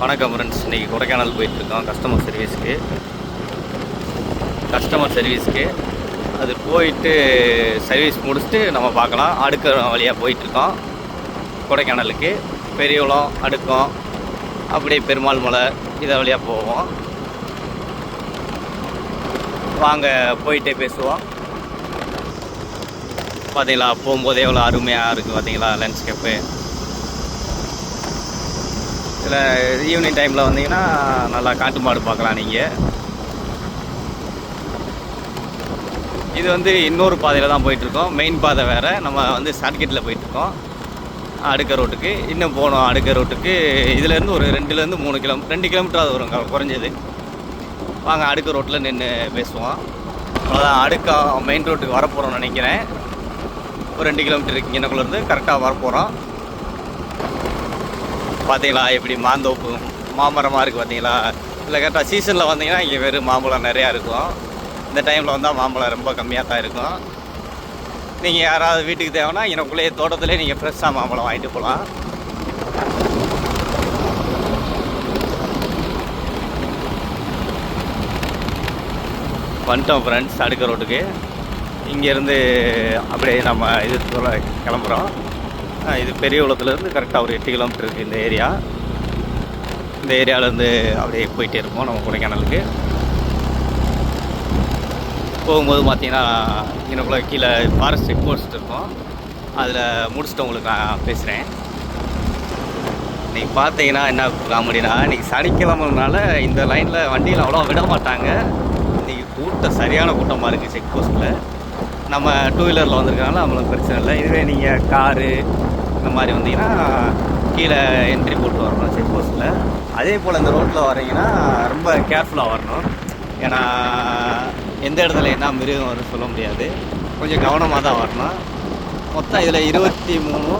வணக்கம் ஃப்ரெண்ட்ஸ் இன்றைக்கி கொடைக்கானல் போயிட்டுருக்கோம் கஸ்டமர் சர்வீஸ்க்கு கஸ்டமர் சர்வீஸ்க்கு அது போயிட்டு சர்வீஸ் முடிச்சுட்டு நம்ம பார்க்கலாம். அடுக்க வழியாக போயிட்டுருக்கோம். கொடைக்கானலுக்கு. பெரியவளம் அடுக்கம். அப்படியே பெருமாள் மலை இதை வழியாக போவோம். வாங்க போயிட்டே பேசுவோம். பார்த்தீங்களா போகும்போதே எவ்வளோ அருமையாக இருக்குது பார்த்தீங்களா லேண்ட்ஸ்கேப்பு சில ஈவினிங் டைமில் வந்தீங்கன்னா நல்லா காட்டு மாடு பார்க்கலாம் நீங்கள் இது வந்து இன்னொரு பாதையில் தான் போயிட்டுருக்கோம். மெயின் பாதை வேறு. நம்ம வந்து ஷார்ட்கட்டில் போயிட்டுருக்கோம். அடுக்க ரோட்டுக்கு இன்னும் போகணும் அடுக்க ரோட்டுக்கு இதுலேருந்து ஒரு ரெண்டுலேருந்து மூணு கிலோ ரெண்டு கிலோமீட்டர் வரும் குறைஞ்சது. வாங்க அடுக்க ரோட்டில் நின்று பேசுவோம். அவ்வளோதான் அடுக்க மெயின் ரோட்டுக்கு வரப்போகிறோம்னு நினைக்கிறேன். ஒரு ரெண்டு கிலோமீட்டர் இங்கனக்குள்ளேருந்து கரெக்டாக வரப்போகிறோம் பார்த்தீங்களா? எப்படி மாந்தோப்பு மாமரமாக இருக்குது பார்த்தீங்களா? இல்லை கரெக்டாக சீசனில் வந்தீங்கன்னா இங்கே வெறும் மாம்பழம் நிறையா இருக்கும். இந்த டைமில் வந்தால் மாம்பழம் ரொம்ப கம்மியாக தான் இருக்கும். நீங்கள் யாராவது வீட்டுக்கு தேவைன்னா எனக்குள்ளேயே தோட்டத்திலே நீங்கள் ஃப்ரெஷ்ஷாக மாம்பழம் வாங்கிட்டு போகலாம் வந்துட்டோம் ஃப்ரெண்ட்ஸ் அடுக்க ரோட்டுக்கு இங்கேருந்து அப்படியே நம்ம இது கிளம்புறோம். இது பெரிய குளத்துலேருந்து கரெக்டாக ஒரு எட்டு கிலோமீட்டர் இருக்குது இந்த ஏரியா இந்த ஏரியாவிலேருந்து அப்படியே போயிட்டே இருப்போம் நம்ம கொடைக்கானலுக்கு. போகும்போது பார்த்தீங்கன்னா இன்னும் கீழே ஃபாரஸ்ட் செக் போஸ்ட் இருக்கும். அதில் முடிச்சுட்டு உங்களுக்கு நான் பேசுகிறேன் நீங்கள் பார்த்தீங்கன்னா என்ன காமெடினா இன்றைக்கி சனிக்கிழமைனால இந்த லைனில் வண்டியில் அவ்வளோ விட மாட்டாங்க. இன்றைக்கி கூட்டம் சரியான கூட்டமாக இருக்குது செக் போஸ்ட்டில் நம்ம டூ வீலரில் வந்திருக்கனால நம்மளுக்கு பிரச்சனை இல்லை. இதுவே நீங்கள் காரு இந்த மாதிரி வந்தீங்கன்னா கீழே என்ட்ரி போட்டு வரணும் செக் போஸ்ட்டில் அதே போல் இந்த ரோட்டில் வரீங்கன்னா ரொம்ப கேர்ஃபுல்லாக வரணும். ஏன்னா எந்த இடத்துல என்ன மிருகம் வரும் சொல்ல முடியாது. கொஞ்சம் கவனமாக தான் வரணும். மொத்தம் இதில் இருபத்தி மூணு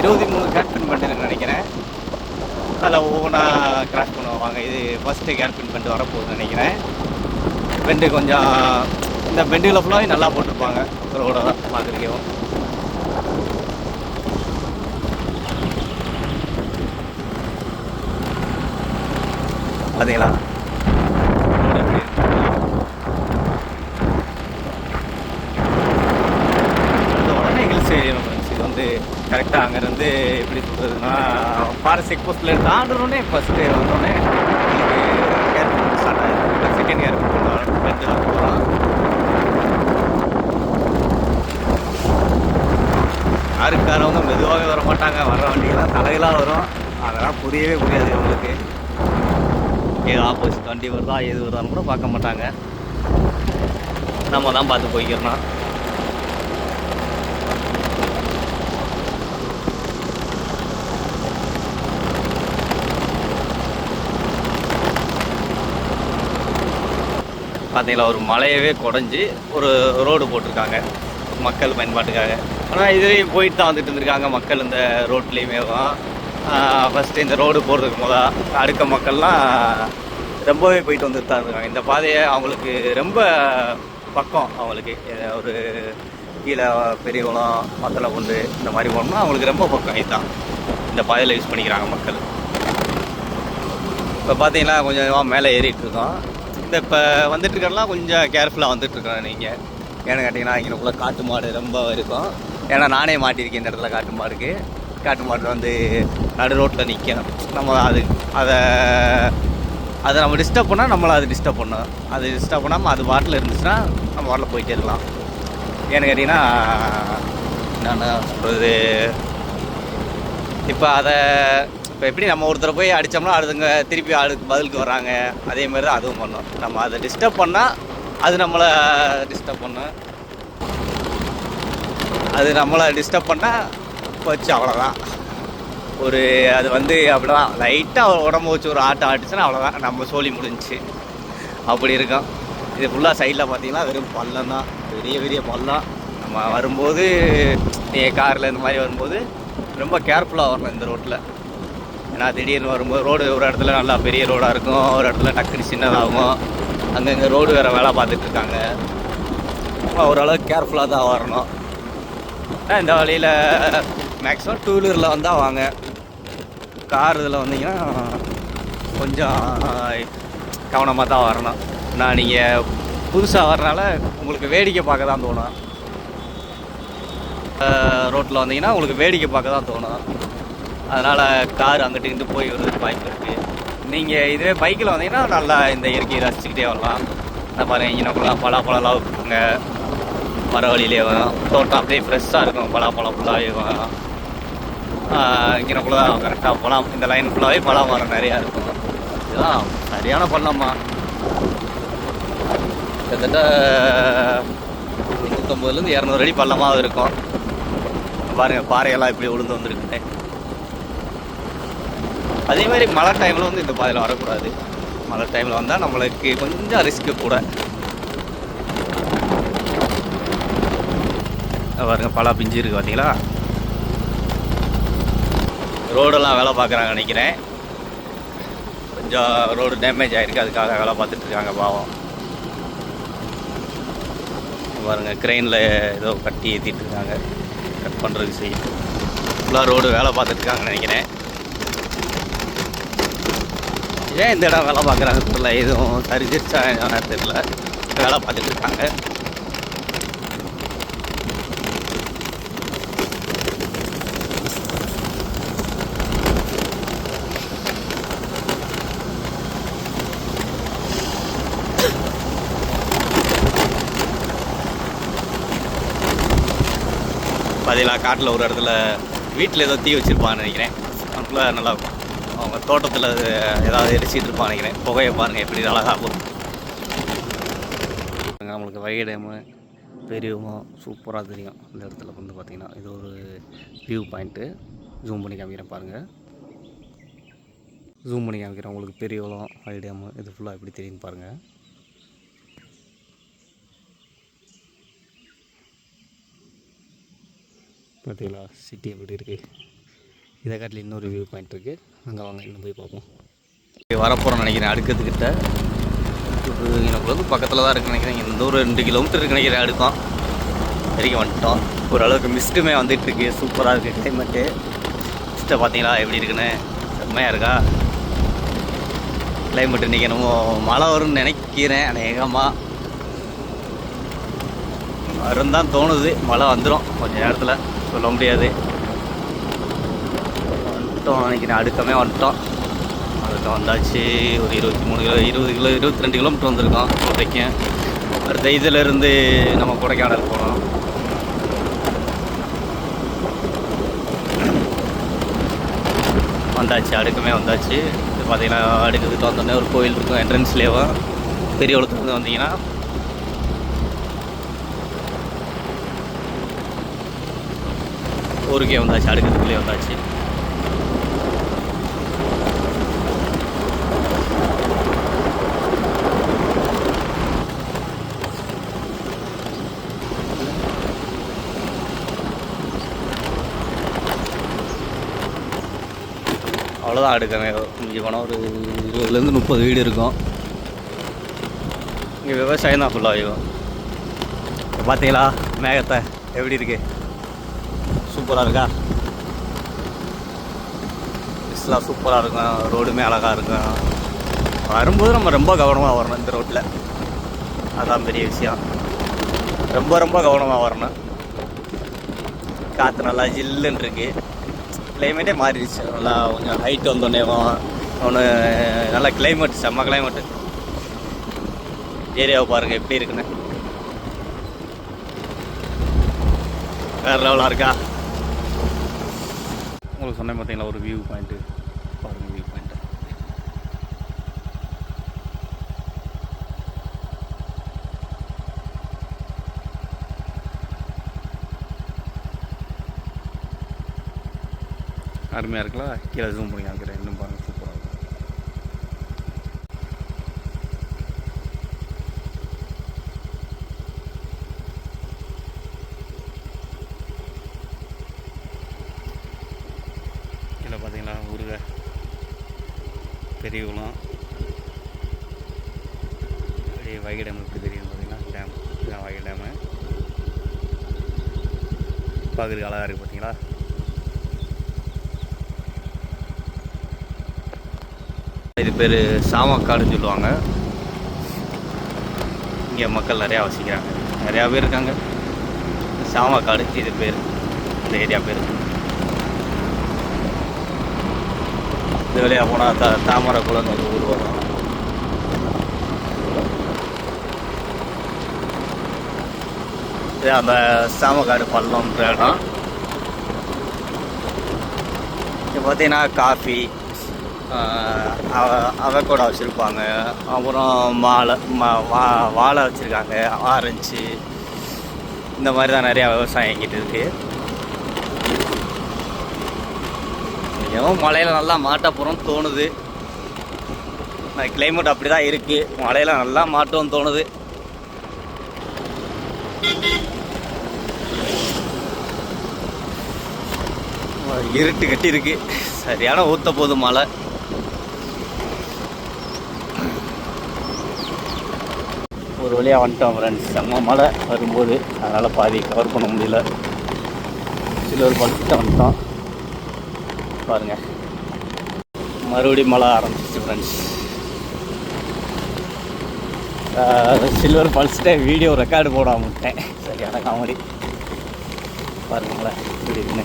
இருபத்தி மூணு கேட்பின் பண்ணிருக்கேன் நினைக்கிறேன். அதில் ஒவ்வொன்றா கிராஸ் பண்ணுவாங்க. இது ஃபஸ்ட்டு கேர்பின் பண்ணிட்டு வரப்போகுதுன்னு நினைக்கிறேன். பெண்டு கொஞ்சம் இந்த பெண்டுகளை ஃபுல்லாகவே நல்லா போட்டிருப்பாங்க. ரோட தான் பார்த்தீங்களா உடனே ஹில்ஸ் ஏரியா இது வந்து கரெக்டாக அங்கேருந்து எப்படி சொல்கிறதுனா பாரசிக் செக் போஸ்ட்டில் தாண்டணுன்னே ஃபஸ்ட்டு வந்தோடனே ஏர்போர்ட் ஸ்டார்ட் ஆகிடும் செகண்ட் ஏர்போர்ட் ரெண்டு தான் போகிறோம் யாருக்காரவங்க மெதுவாகவே வர மாட்டாங்க வர வண்டிகள்லாம் தலையெல்லாம் வரும். அதெல்லாம் புரியவே புரியாது உங்களுக்கு ஏதோ ஆப்போசிட் வண்டி வருதா எது வருதான்னு கூட பார்க்க மாட்டாங்க. நம்ம தான் பார்த்து போய்க்கிறோம் பார்த்தீங்களா ஒரு மலையவே குடஞ்சி ஒரு ரோடு போட்டிருக்காங்க மக்கள் பயன்பாட்டுக்காக. ஆனால் இதுலேயும் போயிட்டு தான் வந்துட்டு இருந்திருக்காங்க மக்கள் இந்த ரோட்லேயுமே. ஃபஸ்ட்டு இந்த ரோடு போகிறதுக்கு முத அடுக்க மக்கள்லாம் ரொம்பவே போயிட்டு வந்துட்டு தான் இருக்காங்க. இந்த பாதையை அவங்களுக்கு ரொம்ப பக்கம் அவங்களுக்கு. ஒரு கீழே பெரியகுளம் மத்தளை கொண்டு இந்த மாதிரி போனோம்னா அவங்களுக்கு ரொம்ப பக்கம் இதுதான். இந்த பாதையில் யூஸ் பண்ணிக்கிறாங்க மக்கள். இப்போ பார்த்தீங்கன்னா கொஞ்சம் மேலே ஏறிட்டு இருக்கோம் இந்த இப்போ வந்துட்டுருக்கலாம் கொஞ்சம் கேர்ஃபுல்லாக வந்துட்டு இருக்கோம் நீங்கள் ஏன்னு கேட்டிங்கன்னா இங்கே காட்டு மாடு ரொம்ப இருக்கும். ஏன்னா நானே மாட்டியிருக்கேன் இந்த இடத்துல காட்டு மாடுக்கு. காட்டு மாட்டு வந்து நடு ரோட்டில் நிற்கணும் நம்ம அது அதை அதை நம்ம டிஸ்டர்ப் பண்ணால் நம்மளை அது டிஸ்டர்ப் பண்ணும். அது டிஸ்டர்ப் பண்ணாமல் அது பாட்டில் இருந்துச்சுன்னா நம்ம வாட்டில் போயிட்டே இருக்கலாம். ஏன்னு கேட்டிங்கன்னா நான் சொல்கிறது இப்போ அதை இப்போ எப்படி நம்ம ஒருத்தரை போய் அடித்தோம்னா அடுத்தவங்க திருப்பி ஆளுக்கு பதிலுக்கு வராங்க. அதே மாதிரி தான் அதுவும் பண்ணும். நம்ம அதை டிஸ்டர்ப் பண்ணால் அது நம்மளை டிஸ்டர்ப் பண்ணும். அது நம்மளை டிஸ்டர்ப் பண்ணால் போச்சு அவ்வளோதான் ஒரு அது வந்து அப்படிதான். லைட்டாக உடம்பு வச்சு ஒரு ஆட்டம் ஆட்டுச்சுன்னா அவ்வளோதான் நம்ம சோழி முடிஞ்சுச்சு. அப்படி இருக்கும். இது ஃபுல்லாக சைடில் பார்த்தீங்கன்னா வெறும் பள்ளம் தான். பெரிய பெரிய பள்ளம். நம்ம வரும்போது காரில் இந்த மாதிரி வரும்போது ரொம்ப கேர்ஃபுல்லாக வரணும் இந்த ரோட்டில் ஏன்னா திடீர்னு வரும்போது ரோடு ஒரு இடத்துல நல்லா பெரிய ரோடாக இருக்கும். ஒரு இடத்துல டக்குனு சின்னதாகும். அங்கங்கே ரோடு வேறு வேலை பார்த்துட்டு இருக்காங்க. ஓரளவுக்கு கேர்ஃபுல்லாக தான் வரணும். இந்த வழியில் மேக்ஸிமம் டூ வீலரில் வந்தால் வாங்க. கார் இதில் வந்தீங்கன்னா கொஞ்சம் கவனமாக தான் வரணும். நான் நீங்கள் புதுசாக வர்றனால உங்களுக்கு வேடிக்கை பார்க்க தான் தோணும். ரோட்டில் வந்தீங்கன்னா உங்களுக்கு வேடிக்கை பார்க்க தான் தோணும். அதனால் கார் அங்கிட்டு இங்கிட்டு போய் வருவதுக்கு வாய்ப்பு இருக்குது நீங்கள் இதுவே பைக்கில் வந்தீங்கன்னா நல்லா இந்த இயற்கையை ரசிச்சுக்கிட்டே வரலாம். இந்த மாதிரி இங்கனக்குள்ள பலாப்பழம்லாம் இருக்குங்க மர வழியிலே வரும். தோட்டம் அப்படியே ஃப்ரெஷ்ஷாக இருக்கும். பலாப்பழம் ஃபுல்லாகவே வரும். இங்கனக்குள்ள தான் கரெக்டாக பழம் இந்த லைன் ஃபுல்லாகவே பழம் மரம் நிறையா இருக்கும். இதுதான் சரியான பள்ளம்மா கிட்டத்தட்ட ஒரு நூற்றம்பதுலேருந்து இரநூறு அடி பள்ளமாக இருக்கும். பாருங்கள் பாறையெல்லாம் இப்படி விழுந்து வந்திருக்குன்னு அதே மாதிரி மழை டைமில் வந்து இந்த பாதையில் வரக்கூடாது. மழை டைமில் வந்தால் நம்மளுக்கு கொஞ்சம் ரிஸ்க்கு கூட. பாருங்கள் பழம் பலா பிஞ்சு இருக்கு பார்த்தீங்களா ரோடெல்லாம் வேலை பார்க்குறாங்க நினைக்கிறேன். கொஞ்சம் ரோடு டேமேஜ் ஆகிருக்கு அதுக்காக வேலை பார்த்துட்ருக்காங்க பாவம். பாருங்கள் பாருங்க க்ரெயினில் ஏதோ கட்டி ஏற்றிட்டு இருக்காங்க. கட் பண்ணுறதுக்கு செய்யும் ஃபுல்லாக ரோடு வேலை பார்த்துட்ருக்காங்கன்னு நினைக்கிறேன். ஏன் இந்த இடம் வேலை பார்க்குறாங்க தெரியல எதுவும் சரிச்சிருச்சா என்னன்னு தெரியல. வேலை பார்த்துட்ருக்காங்க இருக்காங்க காட்டில் ஒரு இடத்துல வீட்டில் ஏதோ தீ வச்சுருப்பான்னு நினைக்கிறேன். அதுக்குள்ள நல்லா இருக்கும். அவங்க தோட்டத்தில் ஏதாவது எரிச்சிட்டு இருப்பான்னு நினைக்கிறேன். புகையை பாருங்கள் எப்படி அழகாக போகும் நம்மளுக்கு வைகை டேமு சூப்பராக தெரியும். இந்த இடத்துல வந்து பார்த்திங்கன்னா இது ஒரு வியூ பாயிண்ட்டு ஜூம் பண்ணி காமிக்கிறேன் பாருங்கள் ஜூம் பண்ணி காமிக்கிறேன். உங்களுக்கு பெரியவளம் வைகை டேமு இது ஃபுல்லாக எப்படி தெரியும்னு பாருங்கள் பார்த்தீங்களா? சிட்டி எப்படி இருக்குது இதை காட்டில் இன்னொரு வியூ பாயிண்ட் இருக்குது அங்கே வாங்க இன்னும் போய் பார்ப்போம். வரப்போகிறோம் நினைக்கிறேன் அடுக்கிறதுக்கிட்ட இது எனக்கு வந்து பக்கத்தில் தான் இருக்கு நினைக்கிறேன். இந்த ஒரு ரெண்டு கிலோமீட்டர் இருக்கு நினைக்கிறேன் அடுக்கும். வரைக்கும் வந்துட்டோம். ஓரளவுக்கு மிஸ்ட்டுமே வந்துட்டு இருக்கு. சூப்பராக இருக்குது கிளைமேட்டு மிஸ்ட்டை பார்த்தீங்களா எப்படி இருக்குன்னு? செம்மையாக இருக்கா? கிளைமேட் இன்றைக்கி என்னமோ மழை வரும்னு நினைக்கிறேன் அநேகமாக வரும் தான் தோணுது. மழை வந்துடும் கொஞ்சம் நேரத்தில். சொல்ல முடியாது. வந்துட்டோம். நினைக்கிறேன் அடுக்கமே வந்துட்டோம். அடுக்கம் வந்தாச்சு. ஒரு இருபத்தி மூணு கிலோ இருபது கிலோ இருபத்தி ரெண்டு கிலோமீட்டர் வந்திருக்கோம் இப்போதைக்கும் அடுத்த இதிலேருந்து நம்ம கொடைக்கானல் போனோம் வந்தாச்சு. அடுக்குமே வந்தாச்சு. இது பார்த்தீங்கன்னா அடுக்குக்கிட்ட வந்தோடனே ஒரு கோயில் இருக்கும். என்ட்ரன்ஸ்லேயும் பெரிய இருந்து வந்தீங்கன்னா ஊருக்கே வந்தாச்சு அடுக்கிறதுக்குள்ளே வந்தாச்சு. அவ்வளோதான் அடுக்கமே. இங்கே போனால் ஒரு இருபதுலேருந்து முப்பது வீடு இருக்கும். இங்கே விவசாயம் தான் ஃபுல்லாக ஆகும் பார்த்தீங்களா மேகத்தை எப்படி இருக்குது சூப்பராக இருக்கா? பஸ்லாம் சூப்பராக இருக்கும் ரோடுமே அழகாக இருக்கும் வரும்போது நம்ம ரொம்ப கவனமாக வரணும் இந்த ரோட்டில். அதான் பெரிய விஷயம். ரொம்ப ரொம்ப கவனமாக வரணும். காற்று நல்லா ஜில்லுன்னு இருக்கு. கிளைமேட்டே மாறிடுச்சு. நல்லா கொஞ்சம் ஹைட் வந்தோடனே ஒன்று நல்ல கிளைமேட் செம்ம கிளைமேட்டு ஏரியாவை பாருங்கள் எப்படி இருக்குன்னு. வேறு லெவலாக இருக்கா? உங்களுக்கு சொன்னேன் பார்த்தீங்களா ஒரு வியூ பாயிண்ட்டு பாருங்கள் வியூ பாயிண்ட்டு அருமையாக இருக்கலாம். கீழே ஜூம் பண்ணி காமிக்கிறேன் இன்னும் பாருங்கள் சூப்பராக இருக்கும் கீழே பார்த்தீங்களா உருக பெரிய அப்படியே வைகை டேம் எப்படி தெரியும் பார்த்தீங்கன்னா டேம் இதுதான் வைகை டேமு. பார்க்குறதுக்கு அழகாக இருக்குது பார்த்தீங்களா? இது பேர் சாமக்காடுன்னு சொல்லுவாங்க. இங்கே மக்கள் நிறையா வசிக்கிறாங்க. நிறையா பேர் இருக்காங்க. சாமக்காடு இது பேர். இந்த ஏரியா பேர். இந்த வழியாக போனால் த தாமரை குளம் ஒரு ஊர் வரும் இது அந்த சாமக்காடு பள்ளம்ன்ற இடம் இப்போ பார்த்தீங்கன்னா காஃபி அவக்கோடா வச்சுருப்பாங்க. அப்புறம் மாலை மா வா வாழை வச்சுருக்காங்க. ஆரஞ்சு. இந்த மாதிரி தான் நிறையா விவசாயம் எங்கிட்ட இருக்குது ஏன் மழையில் நல்லா மாட்ட போகிறோம் தோணுது. கிளைமேட் அப்படி தான் இருக்குது மழையில் நல்லா மாட்டோம்னு தோணுது. இருட்டு கட்டி இருக்கு. சரியான ஊத்த போகுது மழை. ஒரு வழியாக வந்துட்டோம் ஃப்ரெண்ட்ஸ் செம்ம மழை வரும்போது. அதனால் பாதி கவர் பண்ண முடியல. சில ஒரு படுத்துட்டு வந்துட்டோம். பாருங்கள் மறுபடியும் மழை ஆரம்பிச்சிச்சு ஃப்ரெண்ட்ஸ் சில்வர் பல்ஸ்ட்டே வீடியோ ரெக்கார்டு போடாம விட்டேன் சரியான காமெடி. பாருங்களேன் இப்படி இருக்குன்னு.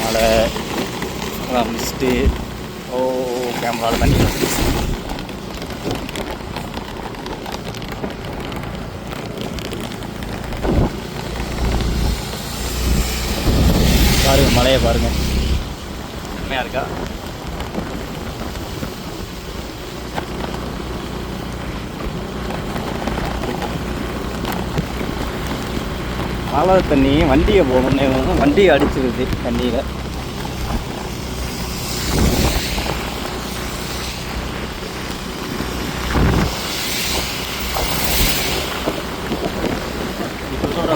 மழை. மிஸ்ட்டு ஓ கேமராவில் தண்ணி வருது. பாருங்க. உண்மையா இருக்கா? மழை தண்ணி வண்டியை போகணும் வண்டியை அடிச்சிருது தண்ணியில்.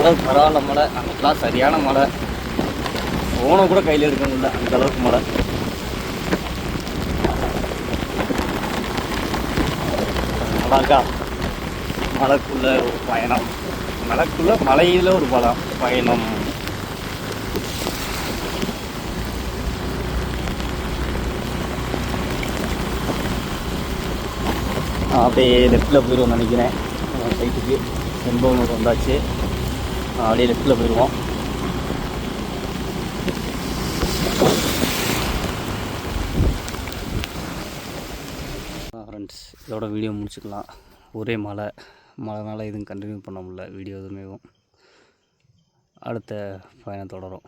அளவுக்கு பரவாயில்ல மழை. நமக்குலாம் சரியான மழை. ஃபோனை கூட கையில் எடுக்க முடியல அந்த அளவுக்கு மழை. அழகா மலைக்குள்ள ஒரு பயணம். மலைக்குள்ள மலையில் ஒரு பலம் பயணம். அப்படியே லெஃப்டில் போயிடுவோம் நினைக்கிறேன். சைட்டுக்கு செம்பவனூர் வந்தாச்சு. அப்படியே லெஃப்டில் போயிடுவோம் ஃப்ரெண்ட்ஸ் இதோட வீடியோ முடிச்சுக்கலாம். ஒரே மழை. மழைனால எதுவும் கண்டினியூ பண்ண முடில வீடியோ எதுவுமே அடுத்த பயணம் தொடரும்.